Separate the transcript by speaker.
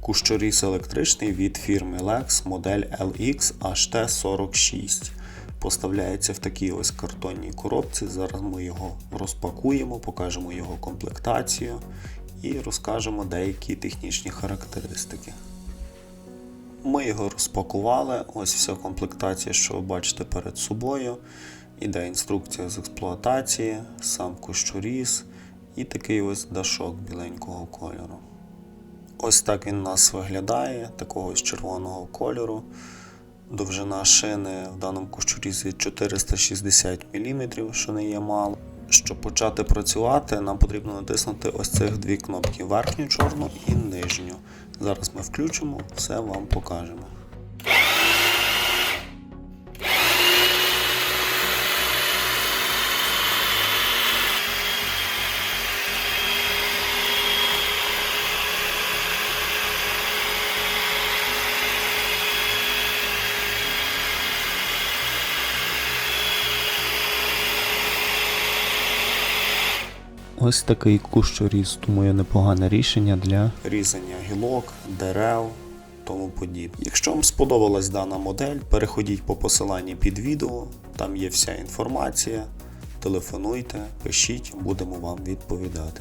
Speaker 1: Кущоріз електричний від фірми Lex модель LX HT46. Поставляється в такій ось картонній коробці. Зараз ми його розпакуємо, покажемо його комплектацію і розкажемо деякі технічні характеристики. Ми його розпакували. Ось вся комплектація, що ви бачите перед собою. Іде інструкція з експлуатації, сам кущоріз і такий ось дашок біленького кольору. Ось так він у нас виглядає, такого ось червоного кольору. Довжина шини в даному кущурізі 460 мм, що не є мало. Щоб почати працювати, нам потрібно натиснути ось цих дві кнопки: верхню чорну і нижню. Зараз ми включимо, все вам покажемо. Ось такий кущоріз, думаю, непогане рішення для різання гілок, дерев, тому подібне. Якщо вам сподобалась дана модель, переходіть по посиланні під відео, там є вся інформація. Телефонуйте, пишіть, будемо вам відповідати.